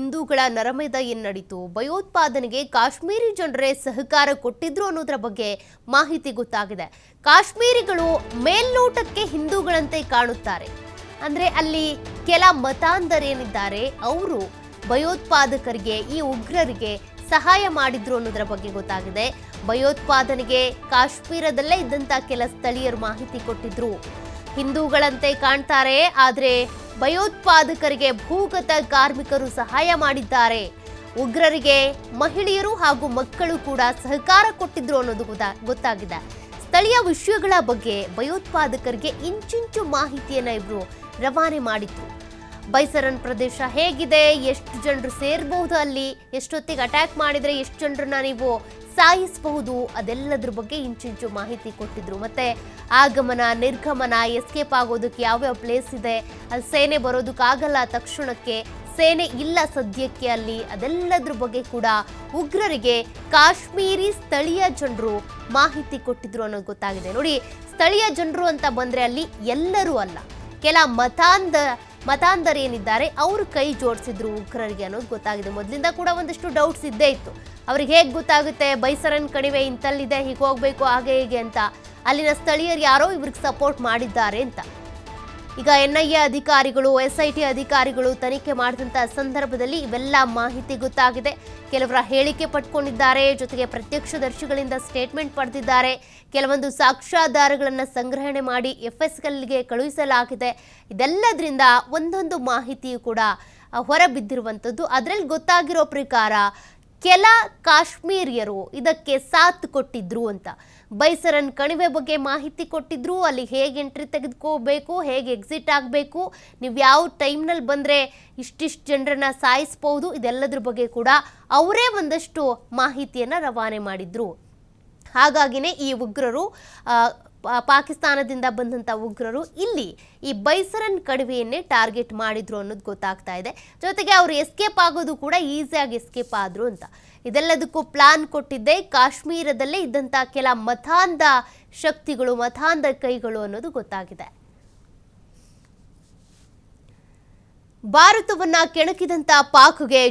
ಹಿಂದೂಗಳ ನರಮೇಧ ಏನ್ ನಡೀತು? ಭಯೋತ್ಪಾದನೆಗೆ ಕಾಶ್ಮೀರಿ ಜನರೇ ಸಹಕಾರ ಕೊಟ್ಟಿದ್ರು ಅನ್ನೋದ್ರ ಬಗ್ಗೆ ಮಾಹಿತಿ ಗೊತ್ತಾಗಿದೆ. ಕಾಶ್ಮೀರಿಗಳು ಮೇಲ್ನೋಟಕ್ಕೆ ಹಿಂದೂಗಳಂತೆ ಕಾಣುತ್ತಾರೆ. ಅಂದ್ರೆ ಅಲ್ಲಿ ಕೆಲ ಮತಾಂಧರೇನಿದ್ದಾರೆ, ಅವರು ಭಯೋತ್ಪಾದಕರಿಗೆ, ಈ ಉಗ್ರರಿಗೆ ಸಹಾಯ ಮಾಡಿದ್ರು ಅನ್ನೋದ್ರ ಬಗ್ಗೆ ಗೊತ್ತಾಗಿದೆ. ಭಯೋತ್ಪಾದನೆಗೆ ಕಾಶ್ಮೀರದಲ್ಲೇ ಇದ್ದಂತ ಕೆಲ ಸ್ಥಳೀಯರು ಮಾಹಿತಿ ಕೊಟ್ಟಿದ್ರು. ಹಿಂದೂಗಳಂತೆ ಕಾಣ್ತಾರೆ, ಆದ್ರೆ ಭಯೋತ್ಪಾದಕರಿಗೆ ಭೂಗತ ಕಾರ್ಮಿಕರು ಸಹಾಯ ಮಾಡಿದ್ದಾರೆ. ಉಗ್ರರಿಗೆ ಮಹಿಳೆಯರು ಹಾಗೂ ಮಕ್ಕಳು ಕೂಡ ಸಹಕಾರ ಕೊಟ್ಟಿದ್ರು ಅನ್ನೋದು ಗೊತ್ತಾ, ಗೊತ್ತಾಗಿದೆ. ಸ್ಥಳೀಯ ವಿಷಯಗಳ ಬಗ್ಗೆ ಭಯೋತ್ಪಾದಕರಿಗೆ ಇಂಚಿಂಚು ಮಾಹಿತಿಯನ್ನ ಇಬ್ರು ರವಾನೆ ಮಾಡಿದ್ರು. ಬೈಸರನ್ ಪ್ರದೇಶ ಹೇಗಿದೆ? ಎಷ್ಟು ಜನರು ಸೇರ್ಬಹುದು ಅಲ್ಲಿ? ಎಷ್ಟೊತ್ತಿಗೆ ಅಟ್ಯಾಕ್ ಮಾಡಿದ್ರೆ ಎಷ್ಟು ಜನರನ್ನ ನೀವು ಸಾಯಿಸಬಹುದು? ಅದೆಲ್ಲದ್ರ ಬಗ್ಗೆ ಇಂಚಿಂಚು ಮಾಹಿತಿ ಕೊಟ್ಟಿದ್ರು. ಮತ್ತೆ ಆಗಮನ, ನಿರ್ಗಮನ ಎಸ್ಕೇಪ್ ಆಗೋದಕ್ಕೆ ಯಾವ್ಯಾವ ಪ್ಲೇಸ್ ಇದೆ? ಅಲ್ಲಿ ಸೇನೆ ಬರೋದಕ್ಕಾಗಲ್ಲ ತಕ್ಷಣಕ್ಕೆ. ಸೇನೆ ಇಲ್ಲ ಸದ್ಯಕ್ಕೆ ಅಲ್ಲಿ. ಅದೆಲ್ಲದ್ರ ಬಗ್ಗೆ ಕೂಡ ಉಗ್ರರಿಗೆ ಕಾಶ್ಮೀರಿ ಸ್ಥಳೀಯ ಜನರು ಮಾಹಿತಿ ಕೊಟ್ಟಿದ್ರು ಅನ್ನೋದು ಗೊತ್ತಾಗಿದೆ. ನೋಡಿ, ಸ್ಥಳೀಯ ಜನರು ಅಂತ ಬಂದರೆ ಅಲ್ಲಿ ಎಲ್ಲರೂ ಅಲ್ಲ. ಕೆಲ ಮತಾಂಧ ಮತಾಂಧರೇನಿದ್ದಾರೆ, ಅವರು ಕೈ ಜೋಡಿಸಿದ್ರು ಉಗ್ರರಿಗೆ ಅನ್ನೋದು ಗೊತ್ತಾಗಿದೆ. ಮೊದಲಿಂದ ಕೂಡ ಒಂದಷ್ಟು ಡೌಟ್ಸ್ ಇದ್ದೇ ಇತ್ತು. ಅವ್ರಿಗೆ ಹೇಗೆ ಗೊತ್ತಾಗುತ್ತೆ, ಬೈಸರನ್ ಕಣಿವೆ ಇಂತಲ್ಲಿದೆ, ಹೀಗೆ ಹೋಗಬೇಕು, ಹಾಗೆ ಹೀಗೆ ಅಂತ. ಅಲ್ಲಿನ ಸ್ಥಳೀಯರು ಯಾರೋ ಇವ್ರಿಗೆ ಸಪೋರ್ಟ್ ಮಾಡಿದ್ದಾರೆ ಅಂತ. ಈಗ ಎನ್ಐಎ ಅಧಿಕಾರಿಗಳು, ಎಸ್ಐಟಿ ಅಧಿಕಾರಿಗಳು ತನಿಖೆ ಮಾಡಿದಂಥ ಸಂದರ್ಭದಲ್ಲಿ ಇವೆಲ್ಲ ಮಾಹಿತಿ ಗೊತ್ತಾಗಿದೆ. ಕೆಲವರ ಹೇಳಿಕೆ ಪಟ್ಕೊಂಡಿದ್ದಾರೆ ಜೊತೆಗೆ ಪ್ರತ್ಯಕ್ಷದರ್ಶಿಗಳಿಂದ ಸ್ಟೇಟ್ಮೆಂಟ್ ಪಡೆದಿದ್ದಾರೆ. ಕೆಲವೊಂದು ಸಾಕ್ಷ್ಯಾಧಾರಗಳನ್ನು ಸಂಗ್ರಹಣೆ ಮಾಡಿ ಎಫ್ ಎಸ್ಗಳಿಗೆ ಕಳುಹಿಸಲಾಗಿದೆ. ಇದೆಲ್ಲದರಿಂದ ಒಂದೊಂದು ಮಾಹಿತಿಯು ಕೂಡ ಹೊರಬಿದ್ದಿರುವಂಥದ್ದು. ಅದರಲ್ಲಿ ಗೊತ್ತಾಗಿರೋ ಪ್ರಕಾರ ಕೆಲ ಕಾಶ್ಮೀರಿಯರು ಇದಕ್ಕೆ ಸಾಥ್ ಕೊಟ್ಟಿದ್ರು ಅಂತ. ಬೈಸರನ್ ಕಣಿವೆ ಬಗ್ಗೆ ಮಾಹಿತಿ ಕೊಟ್ಟಿದ್ರು. ಅಲ್ಲಿ ಹೇಗೆ ಎಂಟ್ರಿ ತೆಗೆದುಕೋಬೇಕು, ಹೇಗೆ ಎಕ್ಸಿಟ್ ಆಗಬೇಕು, ನೀವು ಯಾವ ಟೈಮ್ನಲ್ಲಿ ಬಂದರೆ ಇಷ್ಟಿಷ್ಟು ಜನರನ್ನ ಸಾಯಿಸ್ಬೋದು ಇದೆಲ್ಲದ್ರ ಬಗ್ಗೆ ಕೂಡ ಅವರೇ ಒಂದಷ್ಟು ಮಾಹಿತಿಯನ್ನು ರವಾನೆ ಮಾಡಿದ್ರು. ಹಾಗಾಗಿನೇ ಈ ಉಗ್ರರು ಪಾಕಿಸ್ತಾನದಿಂದ ಬಂದಂಥ ಉಗ್ರರು ಇಲ್ಲಿ ಈ ಬೈಸರನ್ ಕಡವೆಯನ್ನೇ ಟಾರ್ಗೆಟ್ ಮಾಡಿದ್ರು ಅನ್ನೋದು ಗೊತ್ತಾಗ್ತಾ ಇದೆ. ಜೊತೆಗೆ ಅವರು ಎಸ್ಕೇಪ್ ಆಗೋದು ಕೂಡ ಈಸಿಯಾಗಿ ಎಸ್ಕೇಪ್ ಆದ್ರು ಅಂತ. ಇದೆಲ್ಲದಕ್ಕೂ ಪ್ಲಾನ್ ಕೊಟ್ಟಿದ್ದೆ. ಕಾಶ್ಮೀರದಲ್ಲೇ ಇದ್ದಂಥ ಕೆಲ ಮತಾಂಧ ಶಕ್ತಿಗಳು, ಮತಾಂಧ ಕೈಗಳು ಅನ್ನೋದು ಗೊತ್ತಾಗಿದೆ. ಭಾರತವನ್ನ ಕೆಣಕಿದಂತ ಪಾಕ್ಗೆ